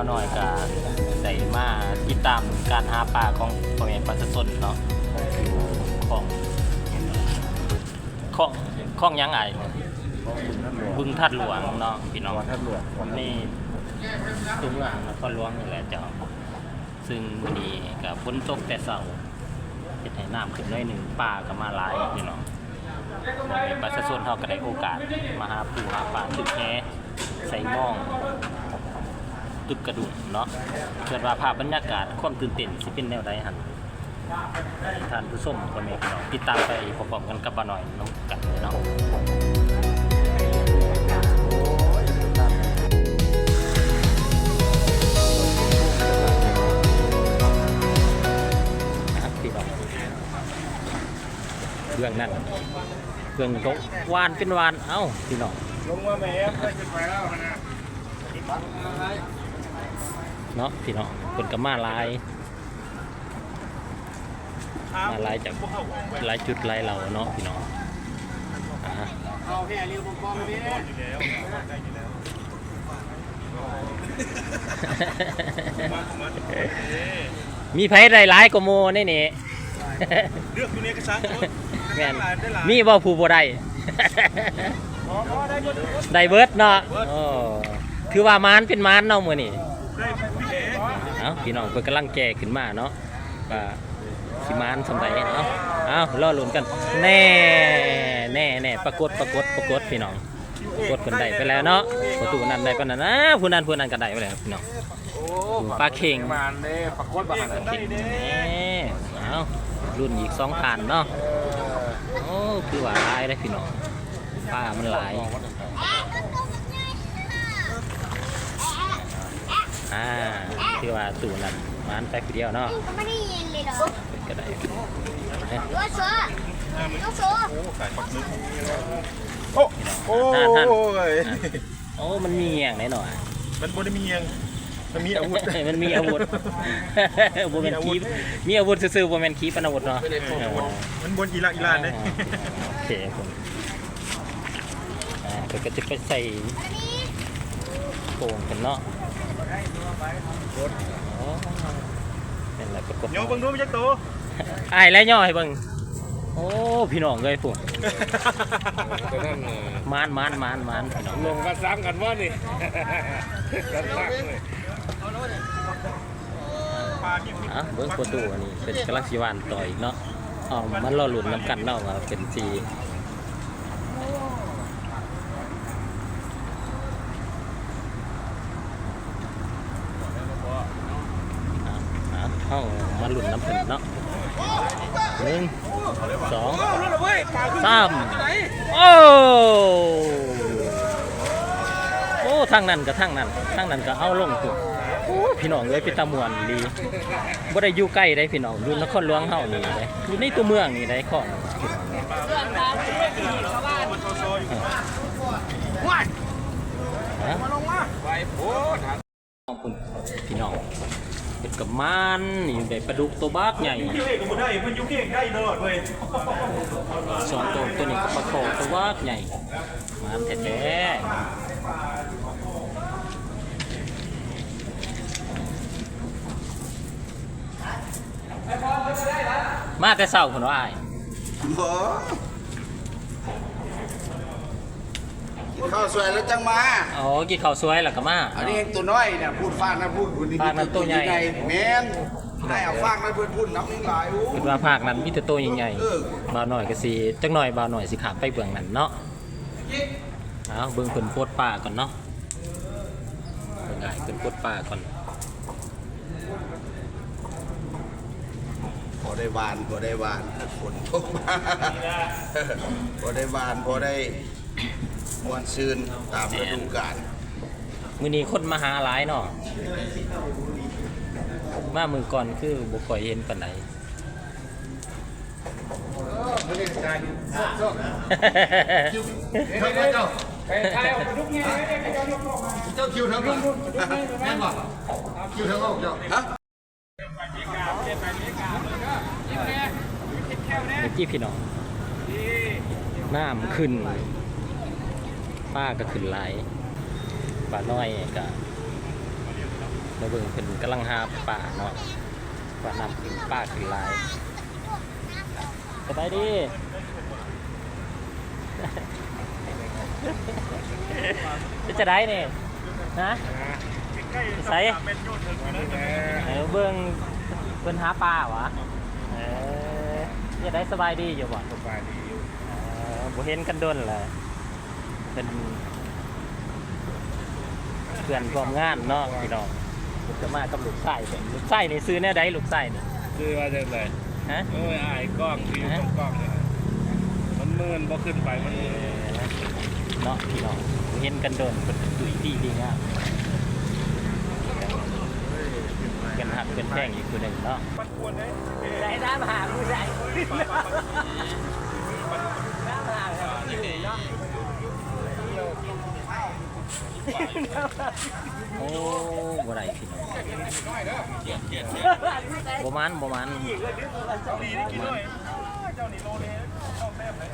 าวหน่อยก็ได้มาติดตามการหาปลาของพ่อแม่ปลาสดเนาะของของของยังไงบึงทัดหลวงเนาะพี่น้องท่านหลวงนี่ตัวเมืองนครหลวงนี่แหละเจ้าซึ่งวันนี้กับฝนตกแต่เสาเฮ็ดให้น้ำขึ้นหน้อยหนึ่งป่าก็มาหลายพี่น้องประชาชนเขาก็ได้โอกาสมาหาปูหาปลาตึกแหใส่หม่อง ตึกกระดุมเนาะเกิดว่าภาพบรรยากาศความตื่นเต้นสิเป็นแนวใดหันท่านผู้ชมก็มีพี่น้องติดตามไปพร้อมๆกันกับป้าหน่อยน้องกันเนาะนะครับพี่น้อเครื่องนั่นเครื่องก็วานเป็นวาน เอ้าพี่น้องลงมาแม่ไปขึ้นไปแล้วนะ เนาะพี่น้องคนก็มาหลายมาหลายจากหลายจุดหลายเหล่าเนาะพี่น้องอ่าเอาแค่เรียวปอมๆนี่มีไผได้หลายกว่าโมนี่นี่เลือกอยู่ในกระชังแม่นได้หลายมีบ่ผู้บ่ได้อ๋อได้หมดได้เบิดเนาะโอ้ถือว่ามานเป็นมานเนาะมื้อนี้ได้พี่เอ๋เอ้าพี่น้องเพิ่นกำลังแก่ขึ้นมาเนาะว่าสิมานสำใดเนาะเอ้ารอลุ้นกัน แน่แน่แน่ปรากฏปรากฏปรากฏพี่น้องปรากฏเพิ่นได้ไปแล้วเนาะประตูนั้นได้ปนนั้นนะผู้นั้นผู้นั้นก็ได้ไปแล้วพี่น้องปลาเข่งมานเด้ปรากฏบ้านได้คิดเด้แน่เอ้ารุ่นอีกสองผ่านเนาะโอ้คือว่าหลายเลยพี่น้องปลามันหลายอ่า คือว่าตู่นั้นมันไปผู้เดียวเนาะก็ไม่ได้ยินเลยเหรอก็ได้รู้ชัวรู้ชัวโอ้สายปักนึกโอ้โอ้ยโอ้มันมีอย่างไหนหน่อยมันบ่ได้มียังมันมีอาวุธ มันมีอาวุธบ่แม่นคีปมีอาวุธซื่อๆบ่แม่นคีปเป็นอาวุธเนาะมันบนอีลาอีลานเด้โอเคผมอ่าเดี๋ยวก็จะไปใส่โป่งกันเนาะอ๋อ เป็นอะไรปรากฏโยเบิ่งดูมันจักโตอายแล้วย่อให้เบิ่งโอ้พี่น้องเลยพุ่นมานมานมานมานพี่น้องลงกันซ้ำกันว่านี่กันซักเลยอะเบิ้งประตูอันนี้เป็นกำลังสีวานต่ออีกเนาะอ๋อมันรอหลุนน้ำกันเนาะว่าเป็นสีอะเข้ามา หลุนน้ำเพิ่นเนาะหนึ่งสองสามโอ้โอ้ทางนั้นกับทางนั้นทางนั้นก็เอาลงตัวพี่น้องเลยเป็นตะมวนดีบ่ได้อยู่ใกล้ได้พี่น้องอยู่นครหลวงเฮานี่ได้อยู่ในตัวเมืองนี่ได้ของฮะไปโพดพี่น้อ เป็นกับมันนี่ได้ปลาดุกตัวบักใหญ่ยุคเอกก็บ่ได้มันยุคเอกได้ตลอดเว้ยสองตัวตัวนี้ก็ปลาโขตัวบักใหญ่มันแท้ๆมาแต่เช้าพุ่นว่าอ้าย บ่กิน ข้าวสวยแล้วจังมา อ๋อกินข้าวสวยแล้วก็มาอันนี้เองตัวน้อยเนี่ยพูดฟากนะพูดพูดฟากนั้นตัวใหญ่ แม่นได้เอาฟากนั้นเพื่อนพูดน้ำนิ่งหลายโอ้คิดว่าภาคนั้นมีแต่ตัวใหญ่เออๆบ่าวหน่อยก็สิจักหน่อยบ่าวหน่อยสิขาไปเบื้องนั้นเนาะเอาเบิ่งเพิ่นโพดป่าก่อนเนาะเบิ่งง่ายเพิ่นโพดป่าก่อนพอได้หวานพอได้หวานฝนตกมาพอได้หวานพอได้ มวนซืนตามฤดูกาลมื้อนี้คนมาหาหลายเนาะมามื้อก่อนคือบ่ค่อยเห็นปานใดเจ้าคิวทั้งหมดแม่นบ่คิวทั้งหมดเจ้าฮะเมื่อกี้พี่น้องน้ำขึ้น ป้าก็ขึ้นหลายป้าน้อยก็มาเบิ่งเพิ่นกำลังหาป้าเนาะป้านำขึ้นป้าขึ้นหลายสบายดีจะจะได้เนี่ยนะใส่เออเบิ่งเพิ่นหาปลาวะเออจะได้สบายดีอยู่บ่สบายดีอยู่เออบ่เห็นกันโดนเลย เป็นเพื่อนร่วมงานเนาะพี่น้องผมจะมากับลูกไส้เป็นลูกไส้นี่ซื้อแน่ใดลูกไส้นี่คือว่าจะไรฮะโอ้ยอายกล้องที่อยู่ตรงกล้องเนี่ยมันมืนพอขึ้นไปมันเออเนาะพี่น้องบ่เห็นกันโดนเป็นตุยดีดีงามกันหักกันแท่งอีกคนหนึ่งเนาะมันควรได้ไหนน้ำหาผู้ใดน้ำหาผู้ใดเนาะ โอ้บ่ได้พี่น้องบ่มันบ่มันเจ้าดีได้กินด้วยเจ้านี่โลเลชอบแซ่บเลย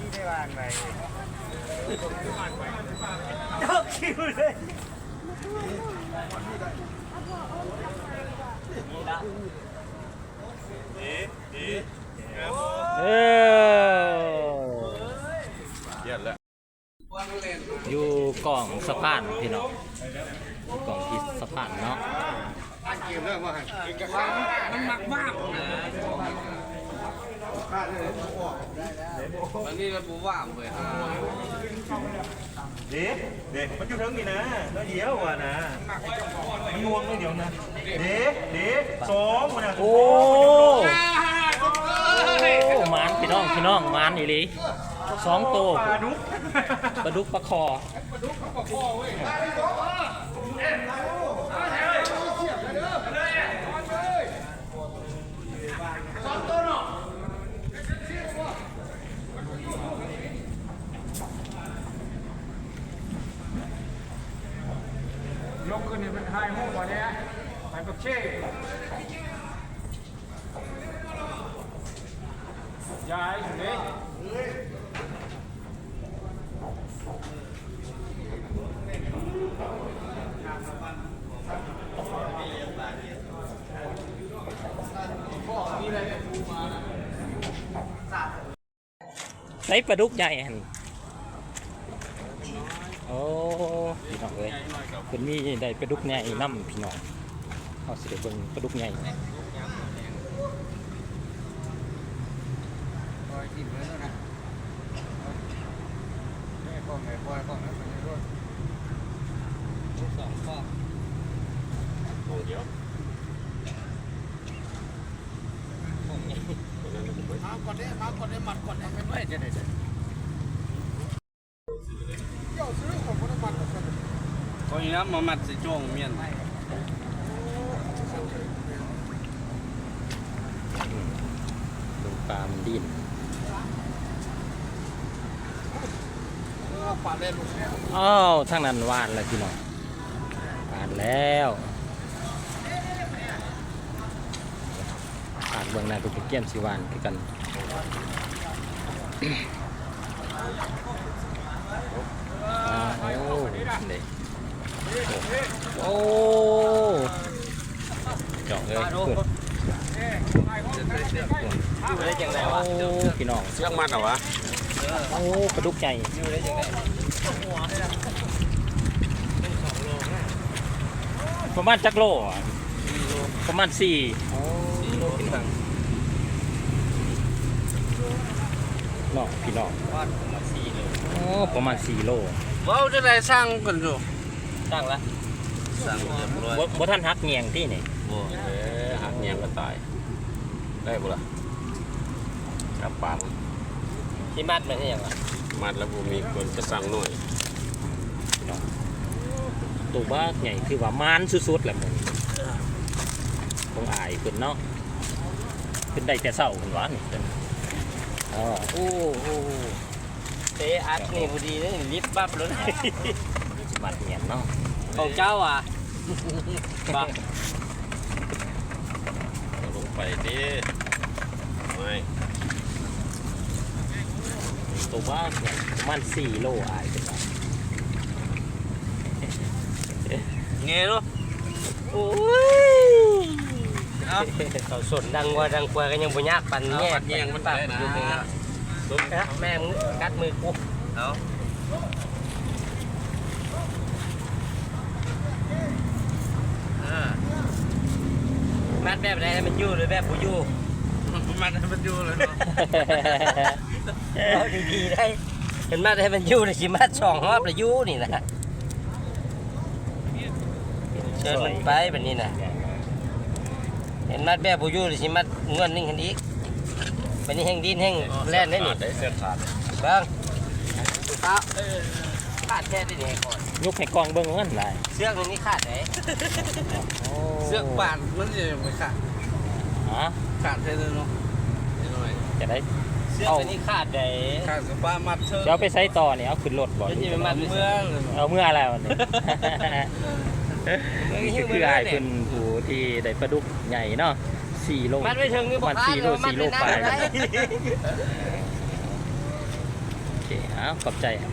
นี่ได้วางไหนเออ เย็นแล้ว อยู่กล่องสะพานพี่น้องอยู่กล่องที่สะพานเนาะเด็กเด็กมันอยู่ทั้งนี่นะน้อยเดียวว่ะนะมันงวงน้อยเดียวนะเด็กเด็กสองว่ะนะโอ้โอ้หมานพี่น้องพี่น้องหมานอีหลี สองโตวปลาดุกปลาดุกปลาคอยกขึ้นนี่มันหายหูกว่านี้มันก็เช่ยายอยู่นี่ ใส่ปลาดุกใหญ่หันโอ้พี่น้องเอ้ยเป็นมีได้ปลาดุกใหญ่นํพี่น้องเอาสิเดี๋ยวเบิ่งปลาดุกใหญ่ปล่อยกินไว้แล้วนะแม่กล้องไหนปล่อยกล้องนั้นไปเลยด้วยลู กสองกล้องเดี๋ยวมาก่อนได้มาก่อนได้หมัดก่อนได้ไม่ไม่จะได้เดี๋ยวซื้อของคนละหมัดก่อน có gì lắm mà mặt sẽ cho miền ดูปลามันดิ้นปาดเล่นลูกเนี่ยอ้าวทางนั้นวานแล้วพี่น้องผ่านแล้วผ่านเบื้องหน้าเป็นเกี้ยมสิวานคือกันอ้าว โอ้เด็กโอ้จาะเลยเพื่อนอยู่ได้จังไดโอ้พี่น้องเชือกมัดเหรอวะโอ้ปลาดุกใหญ่อยู่ได้จังไดประมาณจักโลอะประมาณสี่4โลขึ้นทาง เนาะพี่น้องวาดมา4โลโอ้ประมาณสี่โลเว้าจะได้สร้างกันอยู่ตั้งละสร้างเรียบร้อยบ่บ่ท่านฮักเงียงที่นี่บ่เอ๊ะหักเงียงก็ตาย ได้บุล่ะจับปากที่มัดมันใช่ยังไงมัดแล้วบูมีคนจะสั่งหน่อยตัวบ้าใหญ่คือว่ามานสุดๆแหละมึงต้องอายเพิ่นเนาะเพิ่นได้แต่เศร้าเพิ่นว่านี่เพิ่นอ๋อ โอ้โอ้เตะอัดนี่พอดีเลยลิฟต์ปั๊บเลยสิมัดเงียงเนาะของเจ้าอะบักเอาลงไปดิไม่ตตัวว่าเนี่ยประมาณสี่โลอายเป็นไรเงี้ยลูกโอ้ย เอาเขาสนดังว่าดังกว่าก็ยังบ่ยากปันเอาแง่ปัดแยงมันได้นะลุกนะแม่มึงกัดมือกูเอาอ่ามัดแบบไหนให้มันอยู่หรือแบบบ่อยู่มันมันอยู่เลยเนาะเอาดีๆได้เห็นมัดให้มันอยู่เลยสิมัดสองรอบแล้วอยู่นี่นะเชิญมันไปแบบนี้นะ เห็นมัดแบบบ่อยู่เลยสิมัดเงินนิ่งคันอีกบัดนี้แห่งดินแห่งแล่นได้นี่เสื้อขาดเบิ้งครับขาดแค่ได้นี่ก่อนยุกให้กล้องเบิ่งว่ามันหลายเสื้อตัวนี้ขาดไหนเสื้อบานมันจะไม่ขาดฮะขาดแค่นั้นเนาะนิดหน่อยจะได้เสื้อตัวนี้ขาดไหนขาดกับป้ามัดเธอเดี๋ยวเอาไปใช้ต่อเนี่ยเอาขึ้นรถบ่มันจะเป็นมัดเมื่เมื่ออเลยเอาเมื่ออะไรวันนี้นี่คือคืออายเป็นผู้ ที่ได้ปลาดุกใหญ่เนาะสี่โลมัดไม่ถึงนี่ประบอกมาณสี่โลสี่โลปลายมัดไม่โอเคเอาขอบใจ ได้